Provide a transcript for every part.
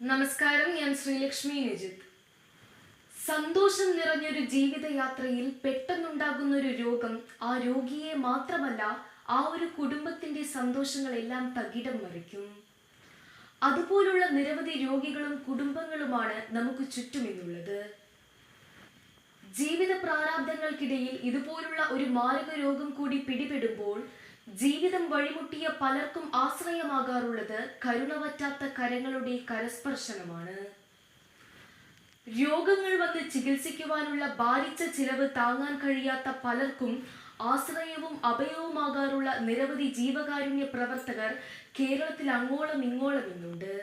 നമസ്കാരം ഞാൻ ശ്രീലക്ഷ്മി നിജിത്ത് സന്തോഷം നിറഞ്ഞൊരു ജീവിതയാത്രയിൽ പെട്ടെന്നുണ്ടാകുന്ന ഒരു രോഗം ആ രോഗിയെ മാത്രമല്ല ആ ഒരു കുടുംബത്തിന്റെ സന്തോഷങ്ങളെല്ലാം തകിടം മറിക്കും. അതുപോലുള്ള നിരവധി രോഗികളും കുടുംബങ്ങളുമാണ് നമുക്ക് ചുറ്റുമെന്നുള്ളത്. ജീവിത പ്രാരാബ്ദങ്ങൾക്കിടയിൽ ഇതുപോലുള്ള ഒരു മാരക രോഗം കൂടി പിടിപെടുമ്പോൾ ജീവിതം വഴിമുട്ടിയ പലർക്കും ആശ്രയമാകാറുള്ളത് കരുണവറ്റാത്ത കരങ്ങളുടെ കരസ്പർശനമാണ്. രോഗങ്ങൾ വന്ന് ചികിത്സിക്കുവാനുള്ള ഭാരിച്ച ചിലവ് താങ്ങാൻ കഴിയാത്ത പലർക്കും ആശ്രയവും അഭയവുമാകാറുള്ള നിരവധി ജീവകാരുണ്യ പ്രവർത്തകർ കേരളത്തിൽ അങ്ങോളം ഇങ്ങോളം ഇന്നുണ്ട്.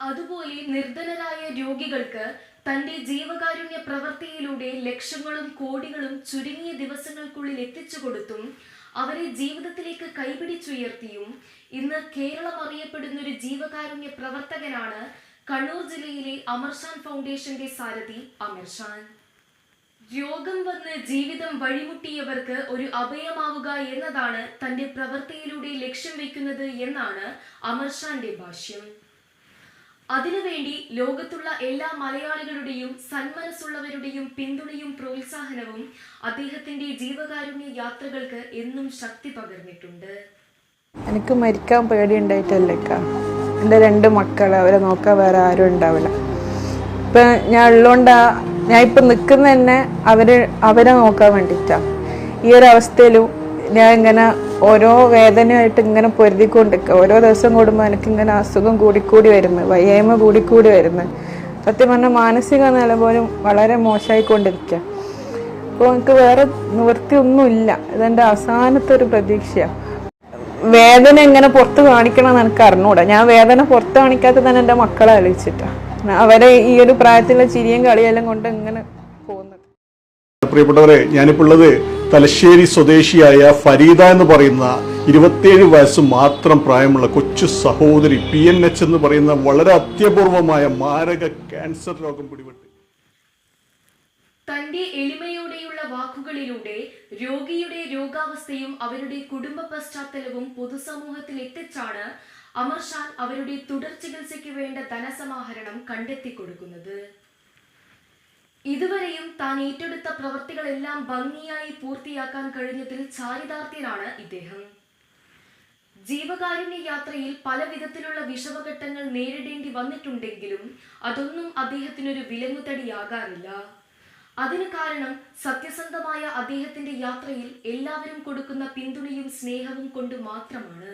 അതുപോലെ നിർധനരായ രോഗികൾക്ക് തന്റെ ജീവകാരുണ്യ പ്രവൃത്തിയിലൂടെ ലക്ഷങ്ങളും കോടികളും ചുരുങ്ങിയ ദിവസങ്ങൾക്കുള്ളിൽ എത്തിച്ചു കൊടുത്തും അവരെ ജീവിതത്തിലേക്ക് കൈപിടിച്ചുയർത്തിയും ഇന്ന് കേരളം അറിയപ്പെടുന്ന ഒരു ജീവകാരുണ്യ പ്രവർത്തകനാണ് കണ്ണൂർ ജില്ലയിലെ അമർഷാൻ ഫൗണ്ടേഷന്റെ സാരഥി അമർഷാൻ രോഗം വന്ന് ജീവിതം വഴിമുട്ടിയവർക്ക് ഒരു അഭയമാവുക എന്നതാണ് തന്റെ പ്രവൃത്തിയിലൂടെ ലക്ഷ്യം വെക്കുന്നത് എന്നാണ് അമർഷാന്റെ ഭാഷ്യം. അതിനുവേണ്ടി ലോകത്തുള്ള എല്ലാ മലയാളികളുടെയും സന്മനസ്സുള്ളവരുടെയും പിന്തുണയും പ്രോത്സാഹനവും അദ്ദേഹത്തിന്റെ ജീവകാരുണ്യ യാത്രകൾക്ക് എന്നും ശക്തി പകർന്നിട്ടുണ്ട്. എനിക്ക് മരിക്കാൻ പേടിയുണ്ടായിട്ടല്ലേക്ക എന്റെ രണ്ട് മക്കൾ അവരെ നോക്കാൻ വേറെ ആരും ഉണ്ടാവില്ല. ഇപ്പം ഞാൻ ഉള്ളതുകൊണ്ട് ഞാൻ ഇപ്പം നിൽക്കുന്ന തന്നെ അവർ അവരെ നോക്കാൻ വേണ്ടിയിട്ടാണ് ഈ ഒരു അവസ്ഥയിലും ഞാൻ ഇങ്ങനെ ഓരോ വേദനയായിട്ട് ഇങ്ങനെ പൊരുതിക്കൊണ്ടിരിക്കുക ഓരോ ദിവസം കൂടുമ്പോൾ എനിക്ക് ഇങ്ങനെ അസുഖം കൂടിക്കൂടി വരുന്നത് വയ്യായ്മ കൂടിക്കൂടി വരുന്നത് സത്യം പറഞ്ഞാൽ മാനസിക നില പോലും വളരെ മോശമായിക്കൊണ്ടിരിക്കുക അപ്പോൾ എനിക്ക് വേറെ നിവൃത്തിയൊന്നുമില്ല. ഇതെന്റെ അവസാനത്തെ ഒരു പ്രതീക്ഷയാണ് വേദന എങ്ങനെ പുറത്ത് കാണിക്കണം എന്ന് എനിക്ക് അറിഞ്ഞൂടാ. ഞാൻ വേദന പുറത്ത് കാണിക്കാത്ത തന്നെ എന്റെ മക്കളെ ആലോചിച്ചിട്ടാ അവരെ ഈ ഒരു പ്രായത്തിലുള്ള ചിരിയും കളിയെല്ലാം കൊണ്ട് ഇങ്ങനെ പോകുന്നത്. പ്രിയപ്പെട്ടവരെ ഞാനിപ്പോൾ ഉള്ളത് തലശ്ശേരി സ്വദേശിയായ ഫരീദ എന്ന് പറയുന്ന ഇരുപത്തിയേഴ് വയസ്സ് മാത്രം പ്രായമുള്ള കൊച്ചു സഹോദരി പി എൻ എച്ച് എന്ന് പറയുന്ന വളരെ അത്യപൂർവമായ മാരക ക്യാൻസർ രോഗം പിടിപെട്ട്. തന്റെ എളിമയോടെയുള്ള വാക്കുകളിലൂടെ രോഗിയുടെ രോഗാവസ്ഥയും അവരുടെ കുടുംബ പശ്ചാത്തലവും പൊതുസമൂഹത്തിൽ എത്തിച്ചാണ് അമർഷാൻ അവരുടെ തുടർ ചികിത്സയ്ക്ക് വേണ്ട ധനസമാഹരണം കണ്ടെത്തി കൊടുക്കുന്നത് ഇതുവരെയും താൻ ഏറ്റെടുത്ത പ്രവൃത്തികളെല്ലാം ഭംഗിയായി പൂർത്തിയാക്കാൻ കഴിഞ്ഞതിൽ ചാരിതാർത്ഥ്യനാണ് ഇദ്ദേഹം. ജീവകാരുണ്യ യാത്രയിൽ പല വിധത്തിലുള്ള വിഷമഘട്ടങ്ങൾ നേരിടേണ്ടി വന്നിട്ടുണ്ടെങ്കിലും അതൊന്നും അദ്ദേഹത്തിനൊരു വിലങ്ങുതടിയാകാറില്ല. അതിന് കാരണം സത്യസന്ധമായ അദ്ദേഹത്തിന്റെ യാത്രയിൽ എല്ലാവരും കൊടുക്കുന്ന പിന്തുണയും സ്നേഹവും കൊണ്ട് മാത്രമാണ്.